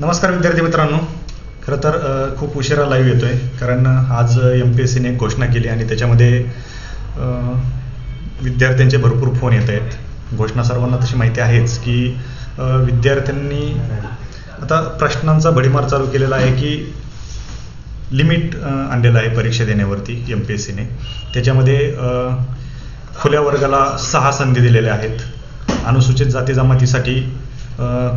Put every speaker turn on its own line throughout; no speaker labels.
नमस्कार विद्यार्थी मित्रांनो. खरं तर खूप उशिरा लाईव्ह येतो आहे कारण आज एम पी एस सीने घोषणा केली आणि त्याच्यामध्ये विद्यार्थ्यांचे भरपूर फोन येत आहेत. घोषणा सर्वांना तशी माहिती आहेच की विद्यार्थ्यांनी आता प्रश्नांचा भडीमार चालू केलेला आहे की लिमिट आणलेलं आहे परीक्षा देण्यावरती एम पी एस सीने त्याच्यामध्ये खुल्या वर्गाला सहा संधी दिलेल्या आहेत. अनुसूचित जाती जमातीसाठी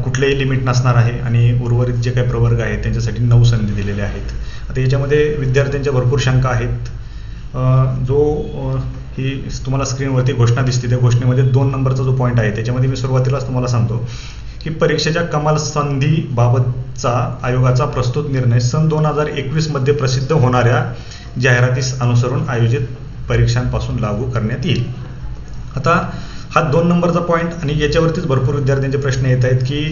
कुठलेही लिमिट नसणार आहे आणि उर्वरित जे काही प्रवर्ग आहेत त्यांच्यासाठी नऊ संधी दिलेल्या आहेत. आता याच्यामध्ये विद्यार्थ्यांच्या भरपूर शंका आहेत. जो ही तुम्हाला स्क्रीनवरती घोषणा दिसते त्या घोषणेमध्ये दोन नंबरचा जो पॉईंट आहे त्याच्यामध्ये मी सुरुवातीलाच तुम्हाला सांगतो की परीक्षेच्या कमाल संधीबाबतचा आयोगाचा प्रस्तुत निर्णय सन दोन हजार एकवीसमध्ये प्रसिद्ध होणाऱ्या जाहिरातीस अनुसरून आयोजित परीक्षांपासून लागू करण्यात येईल. आता हा दोन नंबरचा पॉईंट आणि याच्यावरतीच भरपूर विद्यार्थ्यांचे प्रश्न येत आहेत की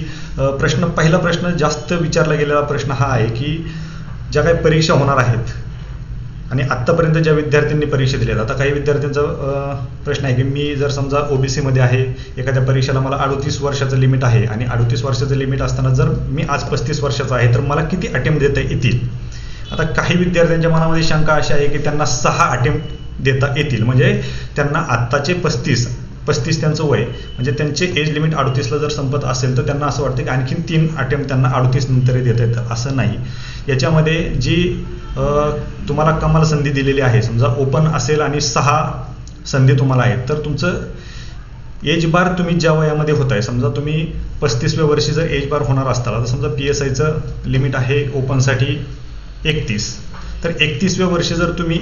प्रश्न पहिला प्रश्न जास्त विचारला गेलेला प्रश्न हा आहे की ज्या काही परीक्षा होणार आहेत आणि आत्तापर्यंत ज्या विद्यार्थ्यांनी परीक्षा दिल्यात आता काही विद्यार्थ्यांचा प्रश्न आहे की मी जर समजा ओबीसीमध्ये आहे एखाद्या परीक्षेला मला अडोतीस वर्षाचं लिमिट आहे आणि अडोतीस वर्षाचं लिमिट असताना जर मी आज पस्तीस वर्षाचा आहे तर मला किती अटेम्प्ट देता येतील? आता काही विद्यार्थ्यांच्या मनामध्ये शंका अशी आहे की त्यांना सहा अटेम्प्ट देता येतील. म्हणजे त्यांना आत्ताचे पस्तीस पस्तीस त्यांचं वय. म्हणजे त्यांचे एज लिमिट अडतीसला जर संपत असेल तर त्यांना असं वाटतं की आणखीन तीन अटेम्प्ट त्यांना अडतीस नंतरही देता येतं असं नाही. याच्यामध्ये जी तुम्हाला कमाल संधी दिलेली आहे समजा ओपन असेल आणि सहा संधी तुम्हाला आहेत तर तुमचं एज बार तुम्ही ज्या वयामध्ये होत आहे समजा तुम्ही पस्तीसव्या वर्षी जर एज बार होणार असताल तर समजा पी एस आयचं लिमिट आहे ओपनसाठी एकतीस. तर एकतीसव्या वर्षी जर तुम्ही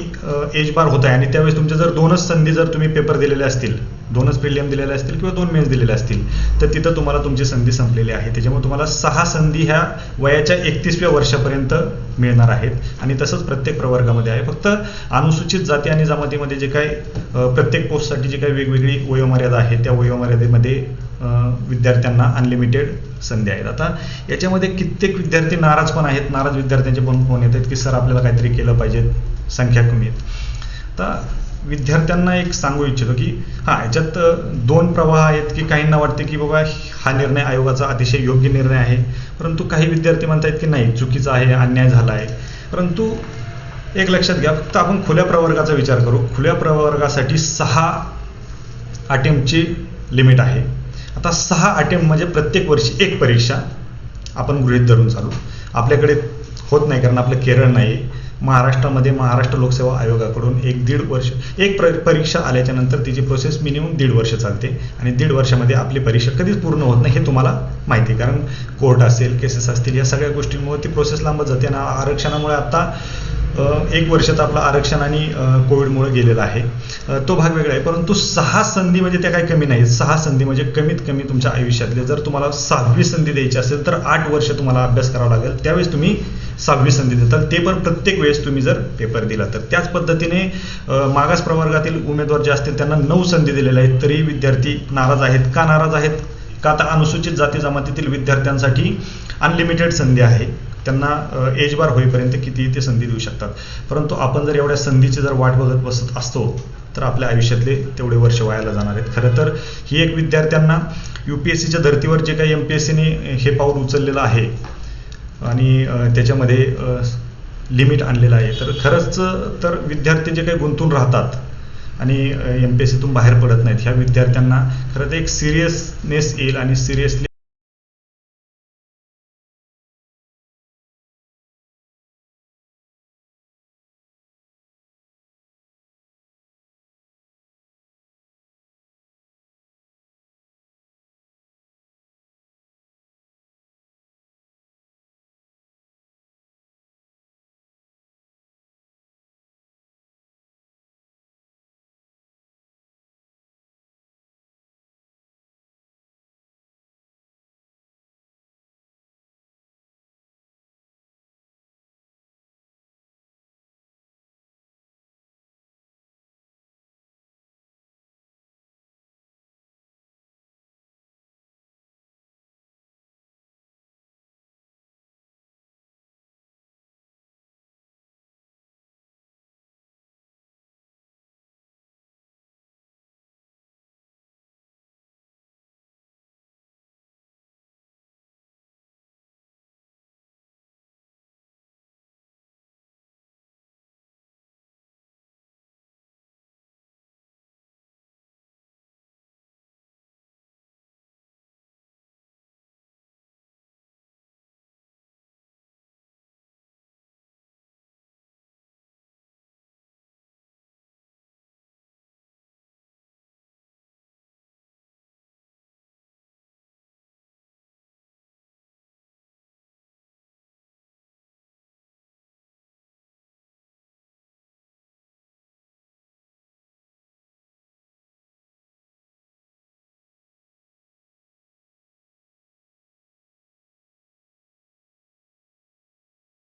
एज बार होत आहे आणि त्यावेळेस तुमच्या जर दोनच संधी जर तुम्ही पेपर दिलेले असतील दोनच प्रिलियम दिलेले असतील किंवा दोन मेन्स दिलेले असतील तर तिथं तुम्हाला तुमची संधी संपलेली आहे. त्याच्यामुळे तुम्हाला सहा संधी ह्या वयाच्या एकतीसव्या वर्षापर्यंत मिळणार आहेत. आणि तसंच प्रत्येक प्रवर्गामध्ये आहे. फक्त अनुसूचित जाती आणि जमातीमध्ये जे काही प्रत्येक पोस्टसाठी जी काही वेगवेगळी वयोमर्यादा आहे त्या वयोमर्यादेमध्ये विद्यार्थ्यांना अनलिमिटेड संधी आहेत. आता याच्यामध्ये कित्येक विद्यार्थी नाराज पण आहेत. नाराज विद्यार्थ्यांचे पण फोन येत आहेत की सर आपल्याला काहीतरी केलं पाहिजे. संख्या कमी आहेत तर विद्यार्थ्यांना एक सांगू इच्छितो की हां याच्यात दोन प्रवाह आहेत की काहींना वाटते की बाबा हा निर्णय आयोगाचा अतिशय योग्य निर्णय आहे. परंतु काही विद्यार्थी म्हणतात की नाही चुकीचा आहे अन्याय झाला आहे. परंतु एक लक्षात घ्या फक्त आपण खुल्या प्रवर्गाचा विचार करू. खुल्या प्रवर्गासाठी सहा अटेम्प्टची लिमिट आहे. आता सहा अटेम्प्ट म्हणजे प्रत्येक वर्षी एक परीक्षा आपण गृहीत धरून चालू. आपल्याकडे होत नाही कारण आपलं केरळ नाही. महाराष्ट्रामध्ये महाराष्ट्र लोकसेवा आयोगाकडून एक दीड वर्ष एक प्र परीक्षा आल्याच्यानंतर तिची प्रोसेस मिनिमम दीड वर्ष चालते. आणि दीड वर्षामध्ये आपली परीक्षा कधीच पूर्ण होत नाही हे तुम्हाला माहिती आहे. कारण कोर्ट असेल केसेस असतील या सगळ्या गोष्टींमुळे ती प्रोसेस लांबत जाते. आणि आरक्षणामुळे आता एक वर्षाचा आपलं आरक्षण आणि कोविडमुळे गेलेला आहे. तो भाग वेगळा आहे परंतु सहा संधी म्हणजे त्या काही कमी नाही सहा संधी म्हणजे कमीत कमी तुमच्या आयुष्यातले. जर तुम्हाला सहावी संधी द्यायची असेल तर आठ वर्ष तुम्हाला अभ्यास करावा लागेल. त्यावेळेस तुम्ही सहावी संधी देतात ते पण प्रत्येक वेळेस तुम्ही जर पेपर दिला तर त्याच पद्धतीने मागास प्रवर्गातील उमेदवार जे असतील त्यांना नऊ संधी दिलेल्या आहेत. तरी विद्यार्थी नाराज आहेत. का नाराज आहेत? का आता अनुसूचित जाती जमातीतील विद्यार्थ्यांसाठी अनलिमिटेड संधी आहे? त्यांना एज बार होईपर्यंत किती ते संधी देऊ शकतात. परंतु आपण जर एवढ्या संधीची जर वाट बघत बसत असतो तर आपल्या आयुष्यातले तेवढे वर्ष वायाला जाणार आहेत. खरं तर ही एक विद्यार्थ्यांना यू पी एस सीच्या धर्तीवर जे काही एम पी एस सीने हे पाऊल उचललेलं आहे आणि त्याच्यामध्ये लिमिट आणलेलं आहे. तर खरंच तर विद्यार्थी जे काही गुंतून राहतात आणि एम पी एस सीतून बाहेर पडत नाहीत ह्या विद्यार्थ्यांना खरं तर एक सिरियसनेस येईल आणि सिरियसली